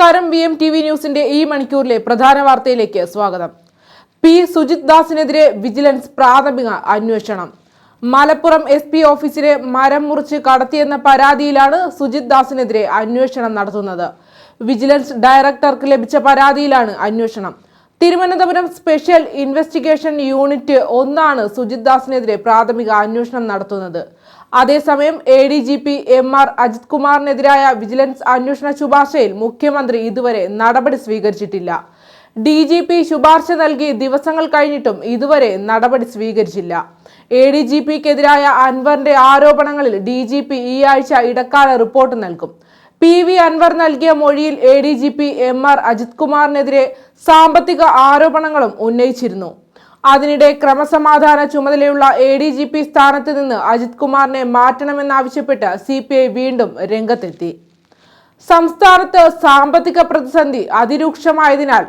നമസ്കാരം. V M T V ന്യൂസിന്റെ ഈ മണിക്കൂറിലെ പ്രധാന വാർത്തയിലേക്ക് സ്വാഗതം. പി. സുജിത് ദാസിനെതിരെ വിജിലൻസ് പ്രാഥമിക അന്വേഷണം. മലപ്പുറം എസ് പി ഓഫീസിലെ മരം മുറിച്ച് കടത്തിയെന്ന പരാതിയിലാണ് സുജിത് ദാസിനെതിരെ അന്വേഷണം നടത്തുന്നത്. വിജിലൻസ് ഡയറക്ടർക്ക് ലഭിച്ച പരാതിയിലാണ് അന്വേഷണം. തിരുവനന്തപുരം സ്പെഷ്യൽ ഇൻവെസ്റ്റിഗേഷൻ യൂണിറ്റ് ഒന്നാണ് സുജിത് ദാസിനെതിരെ പ്രാഥമിക അന്വേഷണം നടത്തുന്നത്. അതേസമയം A D G P M R Ajith കുമാറിനെതിരായ vigilance അന്വേഷണ ശുപാർശയിൽ മുഖ്യമന്ത്രി ഇതുവരെ നടപടി സ്വീകരിച്ചിട്ടില്ല. ഡി ജി പി ശുപാർശ നൽകി ദിവസങ്ങൾ കഴിഞ്ഞിട്ടും ഇതുവരെ നടപടി സ്വീകരിച്ചില്ല. എ ഡി ജി പിക്കെതിരായ അൻവറിന്റെ ആരോപണങ്ങളിൽ ഡി ജി പി ഈ ആഴ്ച ഇടക്കാല റിപ്പോർട്ട് നൽകും. പി വി അൻവർ നൽകിയ മൊഴിയിൽ A D G P M R Ajith കുമാറിനെതിരെ സാമ്പത്തിക ആരോപണങ്ങളും ഉന്നയിച്ചിരുന്നു. അതിനിടെ ക്രമസമാധാന ചുമതലയുള്ള എ ഡി ജി പി സ്ഥാനത്ത് നിന്ന് അജിത് കുമാറിനെ മാറ്റണമെന്നാവശ്യപ്പെട്ട് സി പി ഐ വീണ്ടും രംഗത്തെത്തി. സംസ്ഥാനത്ത് സാമ്പത്തിക പ്രതിസന്ധി അതിരൂക്ഷമായതിനാൽ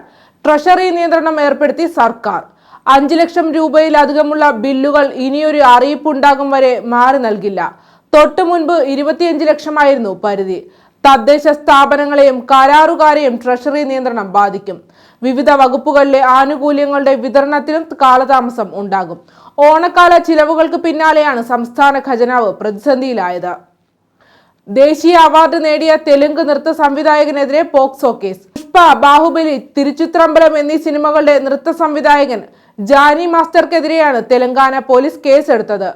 ട്രഷറി നിയന്ത്രണം ഏർപ്പെടുത്തി സർക്കാർ. അഞ്ചു ലക്ഷം രൂപയിലധികമുള്ള ബില്ലുകൾ ഇനിയൊരു അറിയിപ്പുണ്ടാകും വരെ മാറി നൽകില്ല. തൊട്ടു മുൻപ് ഇരുപത്തിയഞ്ച് ലക്ഷമായിരുന്നു പരിധി. തദ്ദേശ സ്ഥാപനങ്ങളെയും കരാറുകാരെയും ട്രഷറി നിയന്ത്രണം ബാധിക്കും. വിവിധ വകുപ്പുകളിലെ ആനുകൂല്യങ്ങളുടെ വിതരണത്തിലും കാലതാമസം ഉണ്ടാകും. ഓണക്കാല ചിലവുകൾക്ക് പിന്നാലെയാണ് സംസ്ഥാന ഖജനാവ് പ്രതിസന്ധിയിലായത്. ദേശീയ അവാർഡ് നേടിയ തെലുങ്ക് നൃത്ത സംവിധായകനെതിരെ പോക്സോ കേസ്. പുഷ്പ ബാഹുബലി തിരുച്ചിത്രമ്പലം എന്നീ സിനിമകളുടെ നൃത്ത സംവിധായകൻ ജാനി മാസ്റ്റർക്കെതിരെയാണ് തെലങ്കാന പോലീസ് കേസെടുത്തത്.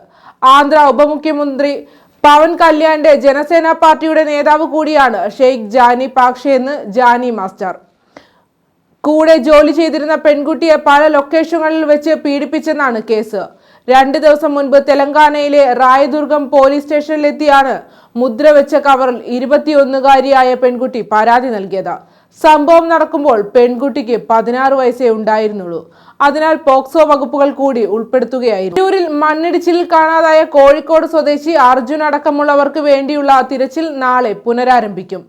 ആന്ധ്ര ഉപമുഖ്യമന്ത്രി പവൻ കല്യാണിന്റെ ജനസേന പാർട്ടിയുടെ നേതാവ് കൂടിയാണ് ഷെയ്ഖ് ജാനി പാക്ഷെ എന്ന് ജാനി മാസ്റ്റർ. കൂടെ ജോലി ചെയ്തിരുന്ന പെൺകുട്ടിയെ പല ലൊക്കേഷനുകളിൽ വെച്ച് പീഡിപ്പിച്ചെന്നാണ് കേസ്. രണ്ട് ദിവസം മുൻപ് തെലങ്കാനയിലെ റായദുർഗം പോലീസ് സ്റ്റേഷനിലെത്തിയാണ് മുദ്ര വെച്ച കവറിൽ ഇരുപത്തിയൊന്നുകാരിയായ പെൺകുട്ടി പരാതി നൽകിയത്. സംഭവം നടക്കുമ്പോൾ പെൺകുട്ടിക്ക് പതിനാറ് വയസ്സേ ഉണ്ടായിരുന്നുള്ളൂ. അതിനാൽ പോക്സോ വകുപ്പുകൾ കൂടി ഉൾപ്പെടുത്തുകയായിരുന്നു. തിരൂരിൽ മണ്ണിടിച്ചിലിൽ കാണാതായ കോഴിക്കോട് സ്വദേശി അർജുൻ അടക്കമുള്ളവർക്ക് വേണ്ടിയുള്ള തിരച്ചിൽ നാളെ പുനരാരംഭിക്കും.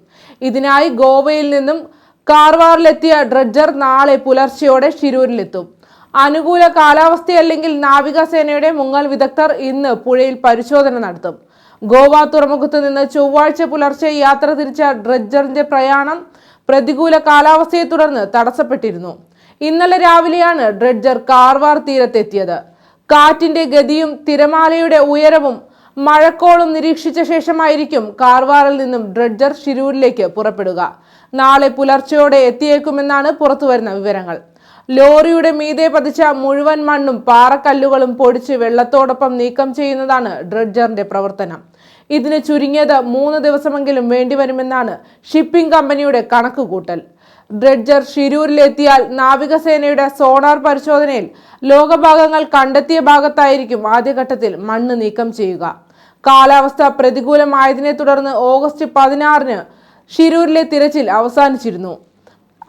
ഇതിനായി ഗോവയിൽ നിന്നും കാർവാറിലെത്തിയ ഡ്രഡ്ജർ നാളെ പുലർച്ചെയോടെ ഷിരൂരിലെത്തും അനുകൂല കാലാവസ്ഥയല്ലെങ്കിൽ നാവികസേനയുടെ മുങ്ങൽ വിദഗ്ധർ ഇന്ന് പുഴയിൽ പരിശോധന നടത്തും. ഗോവ തുറമുഖത്ത് നിന്ന് ചൊവ്വാഴ്ച പുലർച്ചെ യാത്ര തിരിച്ച ഡ്രഡ്ജറിന്റെ പ്രയാണം പ്രതികൂല കാലാവസ്ഥയെ തുടർന്ന് തടസ്സപ്പെട്ടിരുന്നു. ഇന്നലെ രാവിലെയാണ് ഡ്രഡ്ജർ കാർവാർ തീരത്തെത്തിയത്. കാറ്റിന്റെ ഗതിയും തിരമാലയുടെ ഉയരവും മഴക്കോളും നിരീക്ഷിച്ച ശേഷമായിരിക്കും കാർവാറിൽ നിന്നും ഡ്രഡ്ജർ ഷിരൂരിലേക്ക് പുറപ്പെടുക. നാളെ പുലർച്ചയോടെ എത്തിയേക്കുമെന്നാണ് പുറത്തുവരുന്ന വിവരങ്ങൾ. ലോറിയുടെ മീതെ പതിച്ച മുഴുവൻ മണ്ണും പാറക്കല്ലുകളും പൊടിച്ച് വെള്ളത്തോടൊപ്പം നീക്കം ചെയ്യുന്നതാണ് ഡ്രഡ്ജറിന്റെ പ്രവർത്തനം. ഇതിന് ചുരുങ്ങിയത് മൂന്ന് ദിവസമെങ്കിലും വേണ്ടിവരുമെന്നാണ് ഷിപ്പിംഗ് കമ്പനിയുടെ കണക്കുകൂട്ടൽ ഡ്രഡ്ജർ ഷിരൂരിലെത്തിയാൽ നാവികസേനയുടെ സോണാർ പരിശോധനയിൽ ലോകഭാഗങ്ങൾ കണ്ടെത്തിയ ഭാഗത്തായിരിക്കും ആദ്യഘട്ടത്തിൽ മണ്ണ് നീക്കം ചെയ്യുക. കാലാവസ്ഥ പ്രതികൂലമായതിനെ തുടർന്ന് ഓഗസ്റ്റ് പതിനാറിന് ഷിരൂരിലെ തിരച്ചിൽ അവസാനിച്ചിരുന്നു.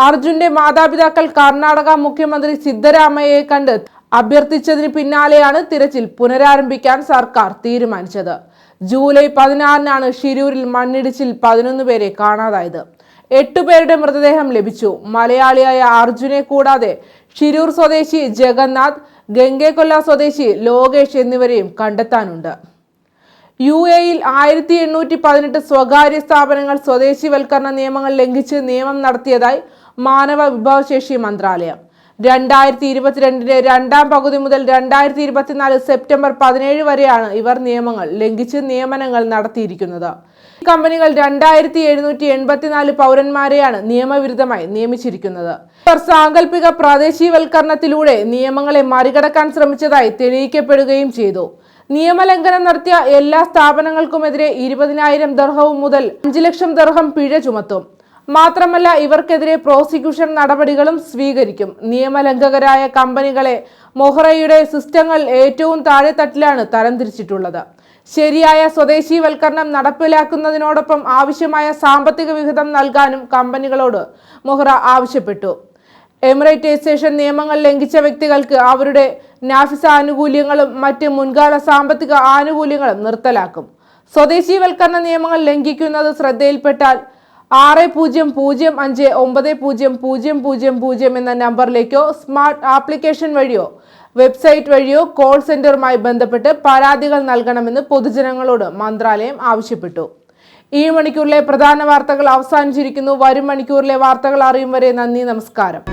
അർജുന്റെ മാതാപിതാക്കൾ കർണാടക മുഖ്യമന്ത്രി സിദ്ധരാമയ്യയെ കണ്ട് അഭ്യർത്ഥിച്ചതിന് പിന്നാലെയാണ് തിരച്ചിൽ പുനരാരംഭിക്കാൻ സർക്കാർ തീരുമാനിച്ചത്. ജൂലൈ പതിനാറിനാണ് ഷിരൂരിൽ മണ്ണിടിച്ചിൽ പതിനൊന്ന് പേരെ കാണാതായത്. എട്ടുപേരുടെ മൃതദേഹം ലഭിച്ചു. മലയാളിയായ അർജുനെ കൂടാതെ ഷിരൂർ സ്വദേശി ജഗന്നാഥ് ഗംഗേക്കൊല്ല സ്വദേശി ലോകേഷ് എന്നിവരെയും കണ്ടെത്താനുണ്ട്. യു എയിൽ ആയിരത്തി എണ്ണൂറ്റി പതിനെട്ട് സ്വകാര്യ സ്ഥാപനങ്ങൾ സ്വദേശിവൽക്കരണ നിയമങ്ങൾ ലംഘിച്ച് നിയമം നടത്തിയതായി മാനവ വിഭവശേഷി മന്ത്രാലയം. രണ്ടായിരത്തി ഇരുപത്തിരണ്ടിന്റെ രണ്ടാം പകുതി മുതൽ രണ്ടായിരത്തി ഇരുപത്തിനാല് സെപ്റ്റംബർ പതിനേഴ് വരെയാണ് ഇവർ നിയമങ്ങൾ ലംഘിച്ച് നിയമനങ്ങൾ നടത്തിയിരിക്കുന്നത്. ഈ കമ്പനികൾ രണ്ടായിരത്തി എഴുന്നൂറ്റി എൺപത്തിനാല് പൗരന്മാരെയാണ് നിയമവിരുദ്ധമായി നിയമിച്ചിരിക്കുന്നത്. ഇവർ സാങ്കല്പിക പ്രാദേശികവൽക്കരണത്തിലൂടെ നിയമങ്ങളെ മറികടക്കാൻ ശ്രമിച്ചതായി തെളിയിക്കപ്പെടുകയും ചെയ്തു. നിയമലംഘനം നടത്തിയ എല്ലാ സ്ഥാപനങ്ങൾക്കുമെതിരെ ഇരുപതിനായിരം ദർഹവും മുതൽ അഞ്ചു ലക്ഷം ദർഹം പിഴ ചുമത്തും. മാത്രമല്ല ഇവർക്കെതിരെ പ്രോസിക്യൂഷൻ നടപടികളും സ്വീകരിക്കും. നിയമലംഘകരായ കമ്പനികളെ മൊഹറയുടെ സിസ്റ്റങ്ങൾ ഏറ്റവും താഴെത്തട്ടിലാണ് തരംതിരിച്ചിട്ടുള്ളത്. ശരിയായ സ്വദേശീവൽക്കരണം നടപ്പിലാക്കുന്നതിനോടൊപ്പം ആവശ്യമായ സാമ്പത്തിക വിഹിതം നൽകാനും കമ്പനികളോട് മൊഹറ ആവശ്യപ്പെട്ടു. എമിറേറ്റൈസേഷൻ നിയമങ്ങൾ ലംഘിച്ച വ്യക്തികൾക്ക് അവരുടെ നാഫിസ ആനുകൂല്യങ്ങളും മറ്റ് മുൻകാല സാമ്പത്തിക ആനുകൂല്യങ്ങളും നിർത്തലാക്കും. സ്വദേശീവൽക്കരണ നിയമങ്ങൾ ലംഘിക്കുന്നത് ശ്രദ്ധയിൽപ്പെട്ടാൽ ആറ് പൂജ്യം പൂജ്യം അഞ്ച് ഒമ്പത് പൂജ്യം പൂജ്യം പൂജ്യം പൂജ്യം എന്ന നമ്പറിലേക്കോ സ്മാർട്ട് ആപ്ലിക്കേഷൻ വഴിയോ വെബ്സൈറ്റ് വഴിയോ കോൾ സെന്ററുമായി ബന്ധപ്പെട്ട് പരാതികൾ നൽകണമെന്ന് പൊതുജനങ്ങളോട് മന്ത്രാലയം ആവശ്യപ്പെട്ടു. ഈ മണിക്കൂറിലെ പ്രധാന വാർത്തകൾ അവസാനിച്ചിരിക്കുന്നു. വരും മണിക്കൂറിലെ വാർത്തകൾ അറിയും വരെ നന്ദി നമസ്കാരം.